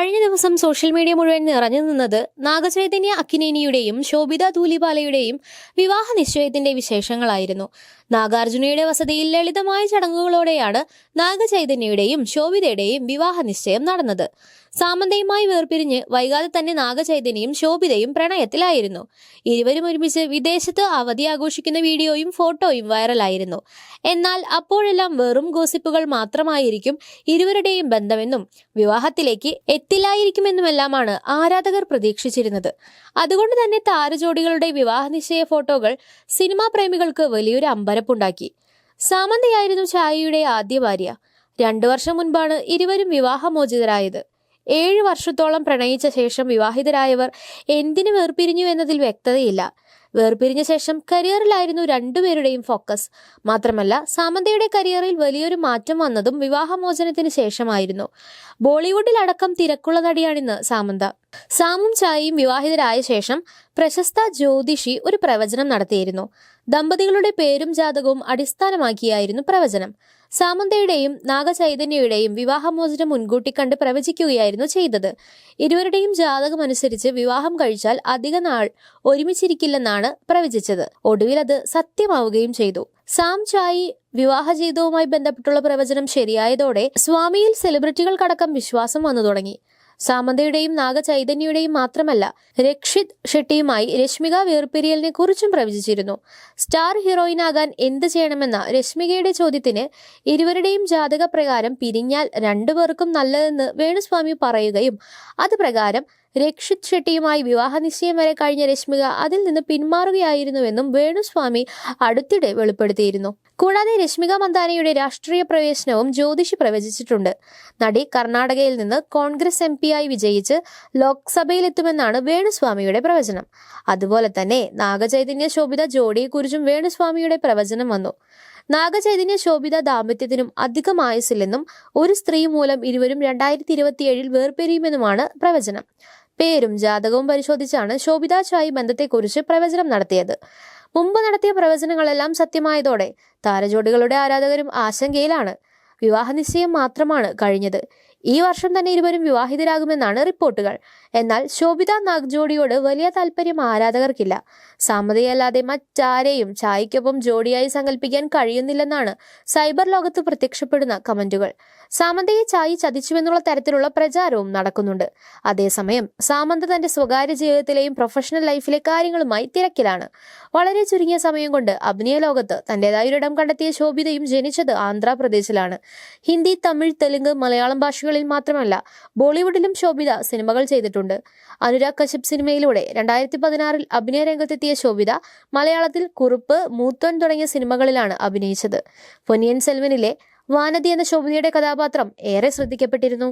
കഴിഞ്ഞ ദിവസം social media മുഴുവൻ നിറഞ്ഞു നിന്നത് നാഗചൈതന്യ അക്കിനേനിയുടെയും ശോഭിത ധൂലിപാലയുടെയും വിവാഹ നിശ്ചയത്തിന്റെ വിശേഷങ്ങളായിരുന്നു. നാഗാർജുനയുടെ വസതിയിൽ ലളിതമായ ചടങ്ങുകളോടെയാണ് നാഗചൈതന്യയുടെയും ശോഭിതയുടെയും വിവാഹ നിശ്ചയം നടന്നത്. സാമന്തയുമായി വേർപിരിഞ്ഞ് വൈകാതെ തന്നെ നാഗചൈതന്യയും ശോഭിതയും പ്രണയത്തിലായിരുന്നു. ഇരുവരും ഒരുമിച്ച് വിദേശത്ത് അവധി ആഘോഷിക്കുന്ന വീഡിയോയും ഫോട്ടോയും വൈറലായിരുന്നു. എന്നാൽ അപ്പോഴെല്ലാം വെറും ഗോസിപ്പുകൾ മാത്രമായിരിക്കും ഇരുവരുടെയും ബന്ധമെന്നും വിവാഹത്തിലേക്ക് എത്തില്ലായിരിക്കുമെന്നുമെല്ലാമാണ് ആരാധകർ പ്രതീക്ഷിച്ചിരുന്നത്. അതുകൊണ്ട് തന്നെ താരജോഡികളുടെ വിവാഹ നിശ്ചയ ഫോട്ടോകൾ സിനിമാ പ്രേമികൾക്ക് വലിയൊരു അമ്പരപ്പുണ്ടാക്കി. സാമന്തയായിരുന്നു ഛായയുടെ ആദ്യ ഭാര്യ. രണ്ടു വർഷം മുൻപാണ് ഇരുവരും വിവാഹമോചിതരായത്. ഏഴ് വർഷത്തോളം പ്രണയിച്ച ശേഷം വിവാഹിതരായവർ എന്തിനു വേർപിരിഞ്ഞു എന്നതിൽ വ്യക്തതയില്ല. വേർപിരിഞ്ഞ ശേഷം കരിയറിലായിരുന്നു രണ്ടുപേരുടെയും ഫോക്കസ്. മാത്രമല്ല സാമന്തയുടെ കരിയറിൽ വലിയൊരു മാറ്റം വന്നതും വിവാഹമോചനത്തിന് ശേഷമായിരുന്നു. ബോളിവുഡിലടക്കം തിരക്കുള്ള നടിയാണിന്ന് സാമന്ത. സാമും ചായയും വിവാഹിതരായ ശേഷം പ്രശസ്ത ജ്യോതിഷി ഒരു പ്രവചനം നടത്തിയിരുന്നു. ദമ്പതികളുടെ പേരും ജാതകവും അടിസ്ഥാനമാക്കിയായിരുന്നു പ്രവചനം. സാമന്തയുടെയും നാഗചൈതന്യയുടെയും വിവാഹമോചനം മുൻകൂട്ടി കണ്ട് പ്രവചിക്കുകയായിരുന്നു ചെയ്തത്. ഇരുവരുടെയും ജാതകം അനുസരിച്ച് വിവാഹം കഴിച്ചാൽ അധിക നാൾ ഒരുമിച്ചിരിക്കില്ലെന്നാണ് പ്രവചിച്ചത്. ഒടുവിൽ അത് സത്യമാവുകയും ചെയ്തു. സാം ചായി വിവാഹ ജീവിതവുമായി ബന്ധപ്പെട്ടുള്ള പ്രവചനം ശരിയായതോടെ സ്വാമിയിൽ സെലിബ്രിറ്റികൾക്കടക്കം വിശ്വാസം വന്നു തുടങ്ങി. സാമന്തയുടെയും നാഗചൈതന്യയുടെയും മാത്രമല്ല രക്ഷിത് ഷെട്ടിയുമായി രശ്മിക വേർപിരിയലിനെ കുറിച്ചും പ്രവചിച്ചിരുന്നു. സ്റ്റാർ ഹീറോയിനാകാൻ എന്ത് ചെയ്യണമെന്ന രശ്മികയുടെ ചോദ്യത്തിന് ഇരുവരുടെയും ജാതക പ്രകാരം പിരിഞ്ഞാൽ രണ്ടുപേർക്കും നല്ലതെന്ന് വേണുസ്വാമി പറയുകയും അത് പ്രകാരം രക്ഷിത് ഷെട്ടിയുമായി വിവാഹ നിശ്ചയം വരെ കഴിഞ്ഞ രശ്മിക അതിൽ നിന്ന് പിന്മാറുകയായിരുന്നുവെന്നും വേണുസ്വാമി അടുത്തിടെ വെളിപ്പെടുത്തിയിരുന്നു. കൂടാതെ രശ്മിക മന്ദാനയുടെ രാഷ്ട്രീയ പ്രവേശനവും ജ്യോതിഷി പ്രവചിച്ചിട്ടുണ്ട്. നടി കർണാടകയിൽ നിന്ന് കോൺഗ്രസ് എം ആയി വിജയിച്ച് ലോക്സഭയിലെത്തുമെന്നാണ് വേണുസ്വാമിയുടെ പ്രവചനം. അതുപോലെ തന്നെ നാഗചൈതന്യ ശോഭിത ജോഡിയെക്കുറിച്ചും വേണുസ്വാമിയുടെ പ്രവചനം വന്നു. നാഗചൈതന്യ ശോഭിത ദാമ്പത്യത്തിനും അധികം ആയുസില്ലെന്നും ഒരു സ്ത്രീ മൂലം ഇരുവരും രണ്ടായിരത്തി ഇരുപത്തിയേഴിൽ വേർപിരിയുമെന്നുമാണ് പ്രവചനം. പേരും ജാതകവും പരിശോധിച്ചാണ് ശോഭിത ചായി ബന്ധത്തെക്കുറിച്ച് പ്രവചനം നടത്തിയത്. മുമ്പ് നടത്തിയ പ്രവചനങ്ങളെല്ലാം സത്യമായതോടെ താരജോഡികളുടെ ആരാധകരും ആശങ്കയിലാണ്. വിവാഹനിശ്ചയം മാത്രമാണ് കഴിഞ്ഞത്. ഈ വർഷം തന്നെ ഇരുവരും വിവാഹിതരാകുമെന്നാണ് റിപ്പോർട്ടുകൾ. എന്നാൽ ശോഭിത നാഗ് ജോഡിയോട് വലിയ താല്പര്യം ആരാധകർക്കില്ല. സാമതയല്ലാതെ മറ്റാരെയും ചായയ്ക്കൊപ്പം ജോഡിയായി സങ്കല്പിക്കാൻ കഴിയുന്നില്ലെന്നാണ് സൈബർ ലോകത്ത് പ്രത്യക്ഷപ്പെടുന്ന കമന്റുകൾ. സാമന്തയെ ചായി ചതിച്ചുവെന്നുള്ള തരത്തിലുള്ള പ്രചാരവും നടക്കുന്നുണ്ട്. അതേസമയം സാമന്ത തന്റെ സ്വകാര്യ ജീവിതത്തിലെയും പ്രൊഫഷണൽ ലൈഫിലെ കാര്യങ്ങളുമായി തിരക്കിലാണ്. വളരെ ചുരുങ്ങിയ സമയം കൊണ്ട് അഭിനയ ലോകത്ത് തന്റേതായ ഒരിടം കണ്ടെത്തിയ ശോഭിതയും ജനിച്ചത് ആന്ധ്രാപ്രദേശിലാണ്. ഹിന്ദി തമിഴ് തെലുങ്ക് മലയാളം ഭാഷകളിൽ മാത്രമല്ല ബോളിവുഡിലും ശോഭിത സിനിമകൾ ചെയ്തിട്ടുണ്ട്. അനുരാഗ് കശ്യപ് സിനിമയിലൂടെ രണ്ടായിരത്തി പതിനാറിൽ അഭിനയ രംഗത്തെത്തിയ ശോഭിത മലയാളത്തിൽ കുറുപ്പ് മൂത്തൻ തുടങ്ങിയ സിനിമകളിലാണ് അഭിനയിച്ചത്. പൊന്നിയൻ സെൽവനിലെ വാനതി എന്ന ശോഭിതയുടെ കഥാപാത്രം ഏറെ ശ്രദ്ധിക്കപ്പെട്ടിരുന്നു.